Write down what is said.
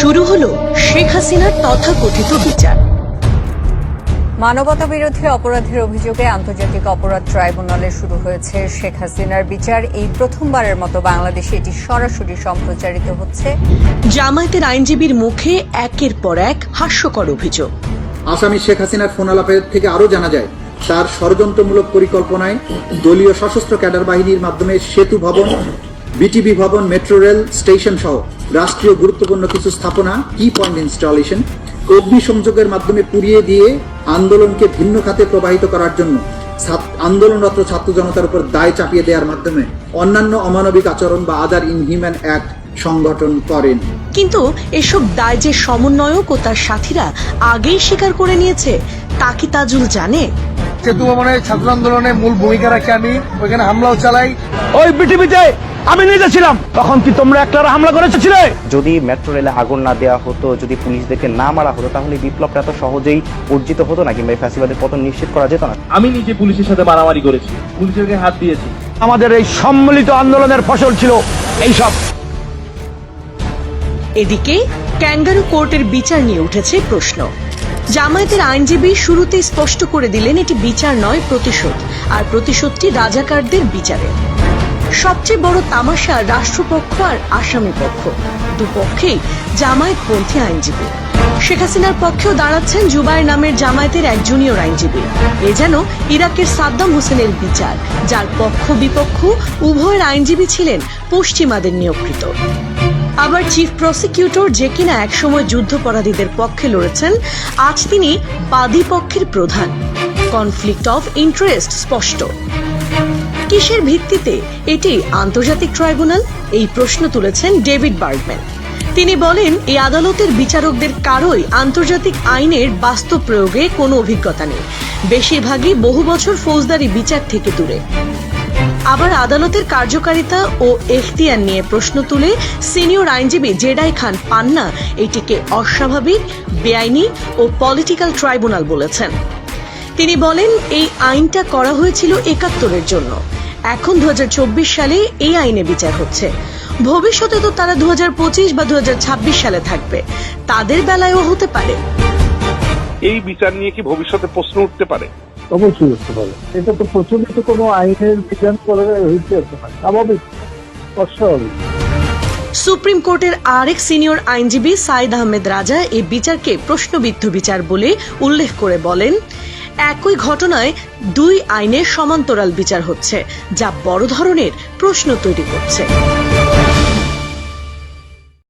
শুরু হলো শেখ হাসিনার তথাকথিত বিচার। মানবতা বিরোধী অপরাধের অভিযোগে আন্তর্জাতিক অপরাধ ট্রাইব্যুনালে শুরু হয়েছে শেখ হাসিনার বিচার। এই প্রথমবারের মতো বাংলাদেশে এটি সরাসরি সম্প্রচারিত হচ্ছে। জামায়াতের আইনজীবীর মুখে একের পর এক হাস্যকর অভিযোগ। আসামি শেখ হাসিনার ফোন আলাপের থেকে আরও জানা যায় তার ষড়যন্ত্রমূলক পরিকল্পনায় দলীয় সশস্ত্র ক্যাডার বাহিনীর মাধ্যমে সেতু ভবন বিটিভি ভবন মেট্রো রেল স্টেশন সহ রাষ্ট্রীয় গুরুত্বপূর্ণ কিছু স্থাপনা কি পয়েন্ট ইনস্টলেশন অগ্নি সংযোগের মাধ্যমে পুড়িয়ে দিয়ে আন্দোলনকে ভিন্ন খাতে প্রবাহিত করার জন্য আন্দোলনরত ছাত্র জনতার উপর দায় চাপিয়ে দেওয়ার মাধ্যমে অন্যান্য অমানবিক আচরণ বা আদার ইনহিউম্যান অ্যাক্ট সংগঠন করেন। কিন্তু এসব দায় যে সমন্বয়ক ও তার সাথীরা আগেই স্বীকার করে নিয়েছে তা কি তাজুল জানে? সেতু ভবনে ছাত্র আন্দোলনে মূল ভূমিকা রাখি আমি ওইখানে হামলাও চালাই। ওই বিটিভিতে আমি নিজে ছিলাম। তখন কি তোমরা একলারা হামলা করেছিলে? যদি মেট্রো রেলে আগুন না দেওয়া হতো যদি পুলিশদেরকে না মারা হতো তাহলে বিপ্লবটা এত সহজেই অর্জিত হতো না কিংবা এই ফ্যাসিবাদের পতন নিশ্চিত করা যেত না? আমি নিজে পুলিশের সাথে মারামারি করেছি। পুলিশের গায়ে হাত দিয়েছি। আমাদের এই সম্মিলিত আন্দোলনের ফসল ছিল এইসব। এদিকে ক্যাঙ্গারু কোর্টের বিচার নিয়ে উঠেছে প্রশ্ন। জামায়াতের আইনজীবী শুরুতেই স্পষ্ট করে দিলেন এটি বিচার নয় প্রতিশোধ। আর প্রতিশোধটি রাজাকারদের বিচারে সবচেয়ে বড় তামাশা রাষ্ট্রপক্ষ আর আসামি পক্ষ। দুপক্ষেই জামায়াতপন্থী আইনজীবী। শেখ হাসিনার পক্ষেও দাঁড়াচ্ছেন জুবাইর নামের জামায়াতের এক জুনিয়র আইনজীবী। এ যেন ইরাকের সাদ্দাম হোসেনের বিচার, যার পক্ষ বিপক্ষ উভয়ের আইনজীবী ছিলেন পশ্চিমাদের নিয়োগকৃত। আবার চিফ প্রসিকিউটর যে কিনা একসময় যুদ্ধপরাধীদের পক্ষে লড়েছেন, আজ তিনি বাদী পক্ষের প্রধান। কনফ্লিক্ট অফ ইন্টারেস্ট স্পষ্ট। কিসের ভিত্তিতে এটি আন্তর্জাতিক ট্রাইব্যুনাল? এই প্রশ্ন তুলেছেন ডেভিড বার্গম্যান। তিনি বলেন, এই আদালতের বিচারকদের কারোই আন্তর্জাতিক আইনের বাস্তব প্রয়োগে কোনো অভিজ্ঞতা নেই। বেশিরভাগই বহু বছর ফৌজদারি বিচার থেকে দূরে। আবার আদালতের কার্যকারিতা ও এখতিয়ার নিয়ে প্রশ্ন তুলে সিনিয়র আইনজীবী জেডাই খান পান্না এটিকে অস্বাভাবিক, বেআইনি ও পলিটিক্যাল ট্রাইব্যুনাল বলেছেন। তিনি বলেন এই আইনটা করা হয়েছিল একাত্তরের জন্য। এখন দু হাজার চব্বিশ সালে এই আইনে বিচার হচ্ছে। ভবিষ্যতে তো তারা দু হাজার পঁচিশ বা দু হাজার ছাব্বিশ সালে থাকবে। তাদের বেলায়ও হতে পারে। এই বিচার নিয়ে কি ভবিষ্যতে প্রশ্ন উঠতে পারে? অবশ্যই করতে পারে। এটা তো প্রচলিত কোনো আইনের বিধান করে হইতে স্বাভাবিক। অস্বাভাবিক। সুপ্রিম কোর্টের আরেক সিনিয়র আইনজীবী সাইদ আহমেদ রাজা এই বিচারকে প্রশ্নবিদ্ধ বিচার বলে উল্লেখ করে বলেন একই ঘটনায় দুই আইনের সমান্তরাল বিচার হচ্ছে যা বড় ধরনের প্রশ্ন তৈরি করছে।